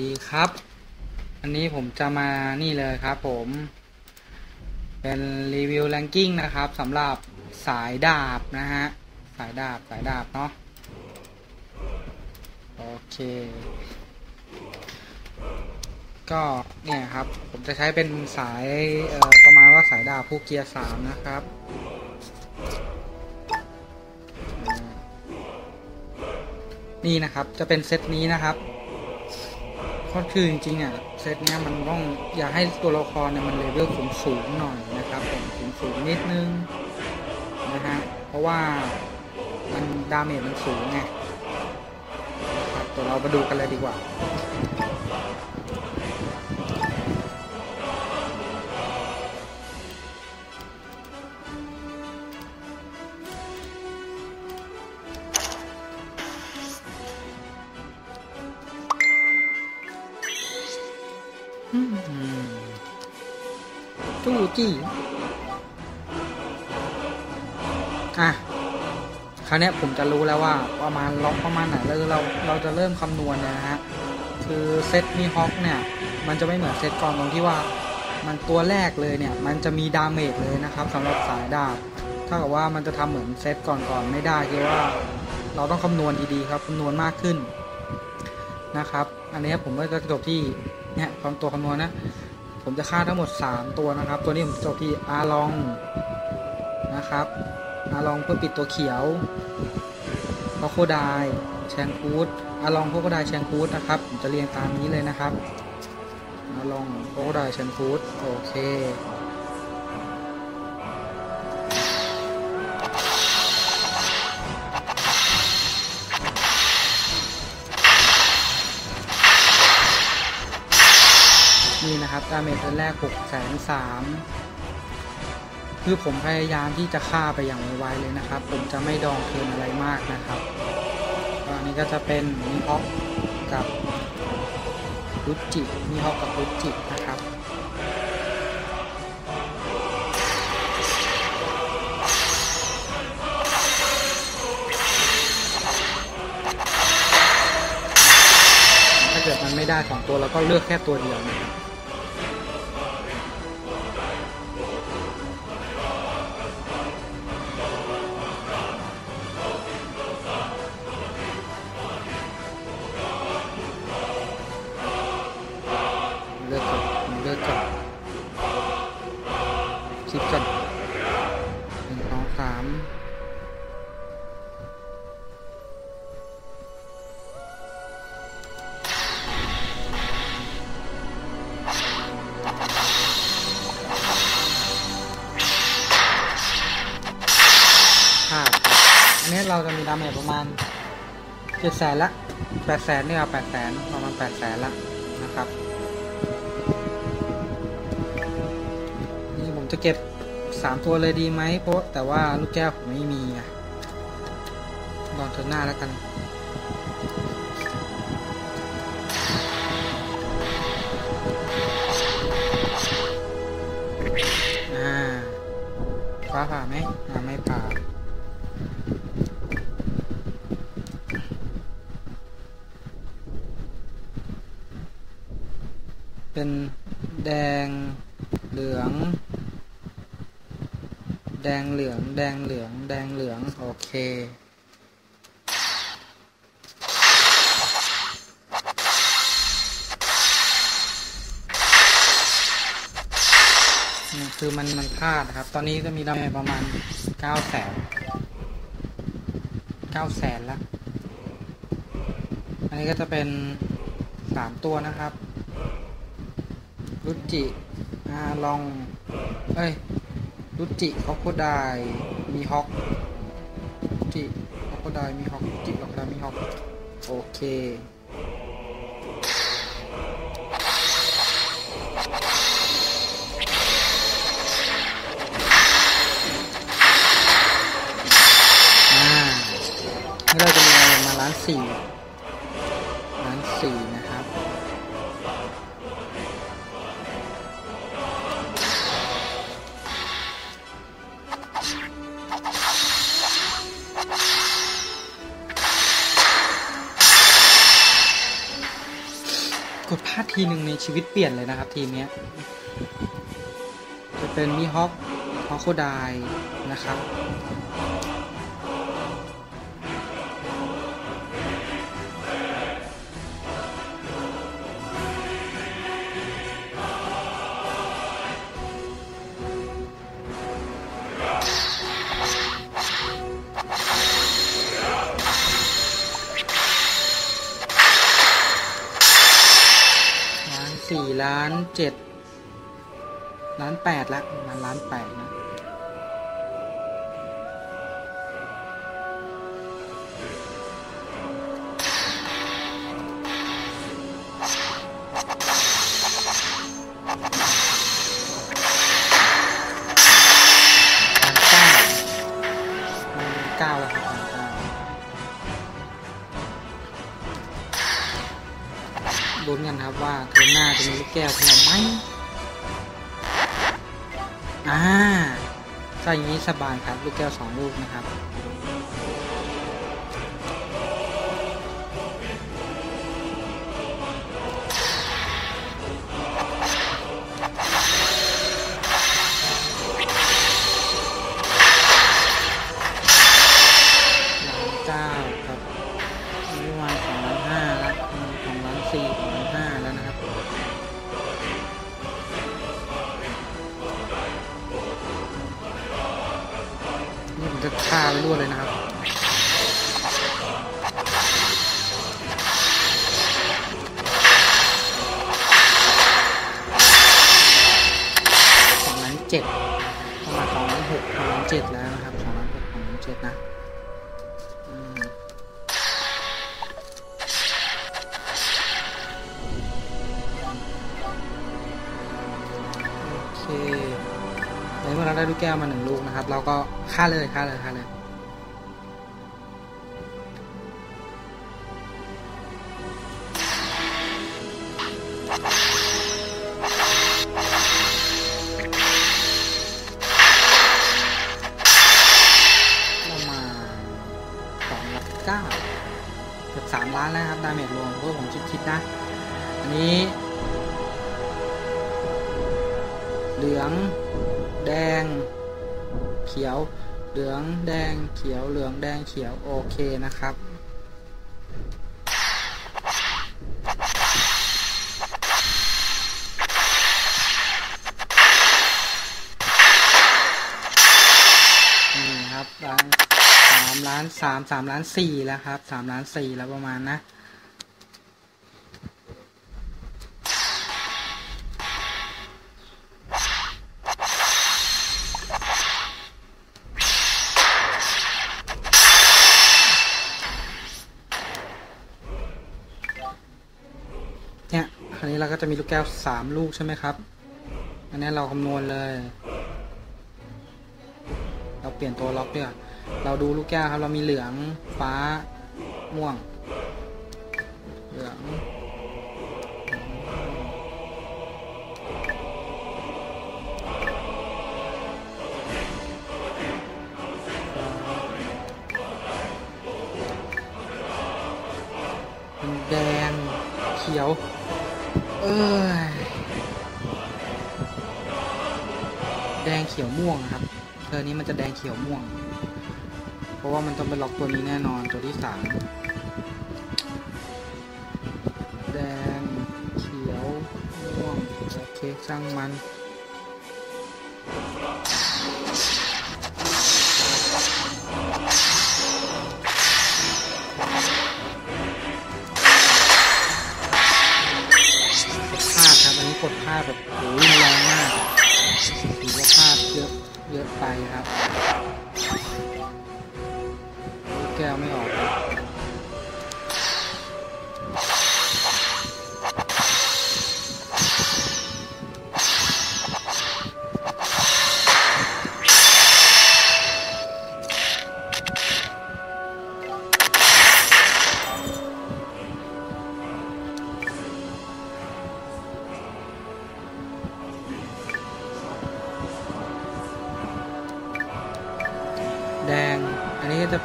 ดีครับ อันนี้ผมจะมานี่เลยครับผม เป็นรีวิวแรงกิ้งนะครับสำหรับสายดาบนะฮะ สายดาบสายดาบเนาะ โอเค ก็เนี่ยครับ ผมจะใช้เป็นสายประมาณว่าสายดาบผู้เกียร์สามนะครับนี่นะครับ จะเป็นเซตนี้นะครับ ก็คือจริงๆอะเซตเนี้ยมันต้องอยากให้ตัวละครเนี่ยมันเลเวลสูงสูงหน่อยนะครับผมสูงสูงนิดนึงนะฮะเพราะว่ามันดาเมจมันสูงไงนะครับตัวเรามาดูกันเลยดีกว่า จู้จี้อะคราวนี้ผมจะรู้แล้วว่าประมาณล็อกประมาณไหนแล้วเราเราจะเริ่มคำนวณนะฮะคือเซตมีฮอคเนี่ยมันจะไม่เหมือนเซตก่อนตรงที่ว่ามันตัวแรกเลยเนี่ยมันจะมีดาเมจเลยนะครับสำหรับสายดาบถ้ากับว่ามันจะทำเหมือนเซตก่อนๆไม่ได้คือว่าเราต้องคำนวณดีๆครับคำนวณมากขึ้นนะครับ อันนี้ผมก็จะจบที่เนี่ยความตัวคำนวณนะ ผมจะฆ่าทั้งหมด 3 ตัวนะครับ ตัวนี้ผมจบที่อาลองนะครับ อาลองเพื่อปิดตัวเขียวโคโคไดแชงคูดอาลองโคโคไดแชงคูดนะครับ ผมจะเรียงตามนี้เลยนะครับอาลองโคโคไดแชงคูดโอเค เมจเทิร์นแรก6แสนสามคือผมพยายามที่จะฆ่าไปอย่างไวๆเลยนะครับ ผมจะไม่ดองเทินอะไรมากนะครับอันนี้ก็จะเป็นมีฮอกกับรุจิมีฮอกกับรุจินะครับถ้าเกิดมันไม่ได้สองตัวเราก็เลือกแค่ตัวเดียวนะครับ จะมีดาเมจประมาณเจ็ดแสนละแปดแสนเนี่ยแปดแสนประมาณแปดแสนละนะครับนี่ผมจะเก็บสามตัวเลยดีไหมเพราะแต่ว่าลูกแก้วผมไม่มีอะลองเทิร์นหน้าแล้วกัน เป็นแดงเหลือง แดงเหลือง แดงเหลือง แดงเหลือง โอเคคือมันมันพลาดครับ ตอนนี้ก็มีดาเมจประมาณเก้าแสนเก้าแสนละ อันนี้ก็จะเป็นสามตัวนะครับ รุจิอาลอง เอ้ยรุจิคอโคไดมีฮอกรุจิคอโคไดมีฮอกรุจิคอโคไดมีฮอก โอเคอ่านี่เราจะมีเงินมาล้านสี่ กดพลาดทีหนึ่งในชีวิตเปลี่ยนเลยนะครับทีมนี้จะเป็นมิฮอคฮอคโคไดนะครับานสี่ล้านเจ็ดล้านแปดละประมาณล้านแปดนะ ลุ้นกันครับว่าเทอร์นหน้าจะมีลูกแก้วของเราไหมอ่าถ้าอย่างนี้สบายครับลูกแก้วสองลูกนะครับ เจ็ดประมาณสองล้านหกสองล้านเจ็ดแล้วนะครับสองล้านหกสองล้านเจ็ดนะโอเคในเมื่อเราได้ลูกแก้วมาหนึ่งลูกนะครับ เราก็ฆ่าเลยฆ่าเลยฆ่าเลย นะ อันนี้ เหลือง แดง เขียว เหลืองแดงเขียว เหลืองแดงเขียว โอเคนะครับนี่ครับล้านสามล้านสามสามล้านสี่แล้วครับสามล้านสี่แล้วประมาณนะ คราวนี้เราก็จะมีลูกแก้วสามลูกใช่ไหมครับ อันนี้เราคำนวณเลย เราเปลี่ยนตัวล็อกด้วยเราดูลูกแก้วครับ เรามีเหลือง ฟ้า ม่วง เหลืองแดง เขียว เอ้ยแดงเขียวม่วงครับเธอนี้มันจะแดงเขียวม่วง เพราะว่ามันต้องไปล็อกตัวนี้แน่นอนตัวที่สามแดงเขียวม่วงโอเคช่างมัน โอ้ยแรงมากถือว่าพลาดเยอะเยอะไปครับ แก้วไม่ออก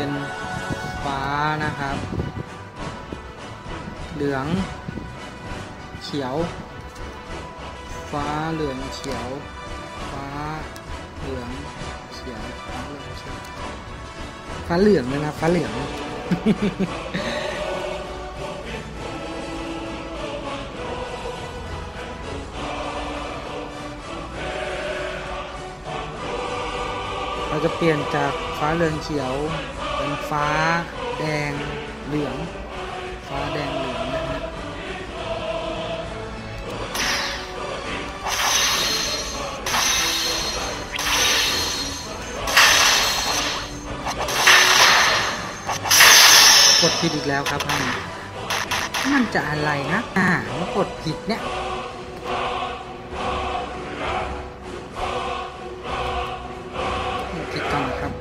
เป็นฟ้านะครับ เหลือง เขียว ฟ้าเหลืองเขียว ฟ้าเหลืองเขียวฟ้าเหลืองเขียวฟ้าเหลืองเลยนะฟ้าเหลืองเราจะเปลี่ยนจากฟ้าเหลืองเขียว เป็นฟ้าแดงเหลือง ฟ้าแดงเหลืองนะฮะกดผิดอีกแล้วครับท่านมันจะอะไรนะอ่ามากดผิดเนี่ยผิดกันนครับ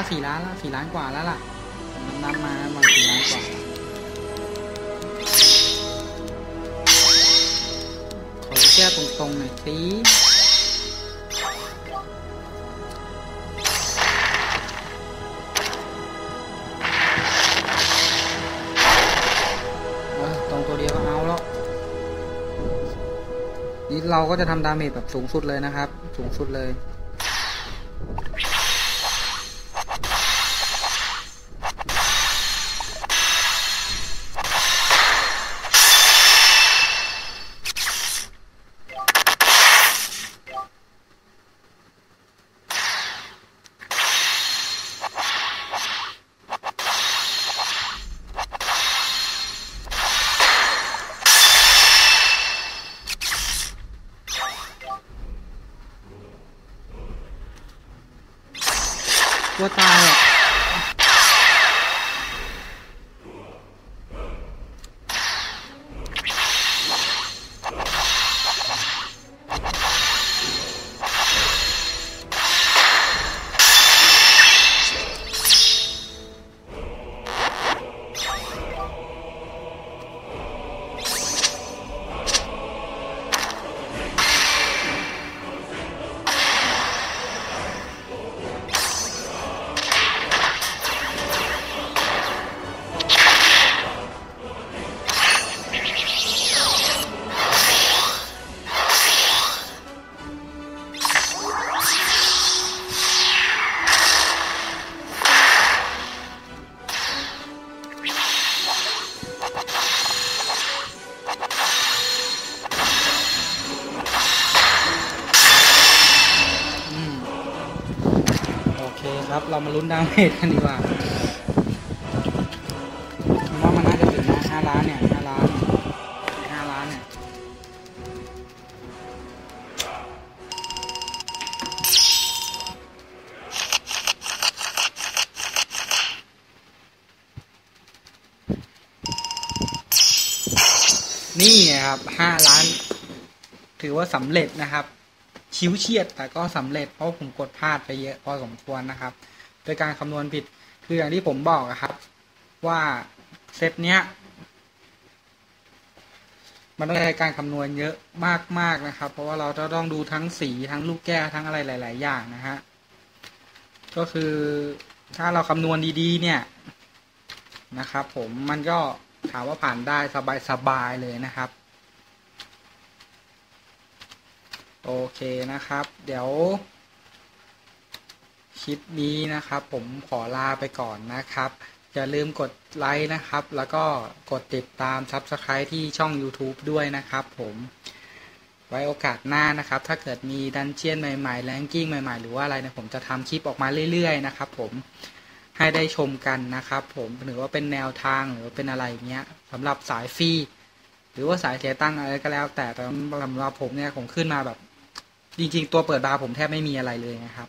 ละสี่ล้านละสี่ล้านกว่าแล้วล่ะนับมามาสี่ล้านกว่าขอแก้ตรงๆหน่อยสิเออตรงตัวเดียวก็เอาแล้วนี่เราก็จะทำดาเมจแบบสูงสุดเลยนะครับ สูงสุดเลย เรามาลุ้นดาเมจกันดีกว่าว่ามันน่าจะถึงนะห้าล้านเนี่ยห้าล้านห้าล้านเนี่ยนี่ไงครับห้าล้าน ถือว่าสำเร็จนะครับ ชิวเฉียดแต่ก็สำเร็จเพราะผมกดพลาดไปเยอะพอสมควรนะครับ ดยการคำนวณผิด คืออย่างที่ผมบอกอะครับ ว่าเซตเนี้ย มันต้องใช้การคำนวณเยอะมากๆนะครับ เพราะว่าเราจะต้องดูทั้งสีทั้งลูกแก้วทั้งอะไรหลาย ๆ อย่างนะฮะก็คือถ้าเราคำนวณดีๆ เนี่ยนะครับ ผมมันก็ถามว่าผ่านได้สบายๆเลยนะครับ โอเคนะครับ เดี๋ยว คลิปนี้นะครับ ผมขอลาไปก่อนนะครับ อย่าลืมกดไลค์นะครับ แล้วก็กดติดตาม Subscribe ที่ช่อง YouTube ด้วยนะครับผมไว้โอกาสหน้านะครับ ถ้าเกิดมีดันเจียนใหม่ๆแลนกิ้งใหม่ๆ หรือว่าอะไรเนี่ยผมจะทำคลิปออกมาเรื่อยๆนะครับผมให้ได้ชมกันนะครับผมหรือว่าเป็นแนวทางหรือว่าเป็นอะไรเงี้ยสำหรับสายฟรีหรือว่าสายเสียตังอะไรก็แล้วแต่แต่สำหรับผมเนี่ยผมขึ้นมาแบบ จริง ๆ ตัวเปิดบาร์ผมแทบไม่มีอะไรเลยนะครับ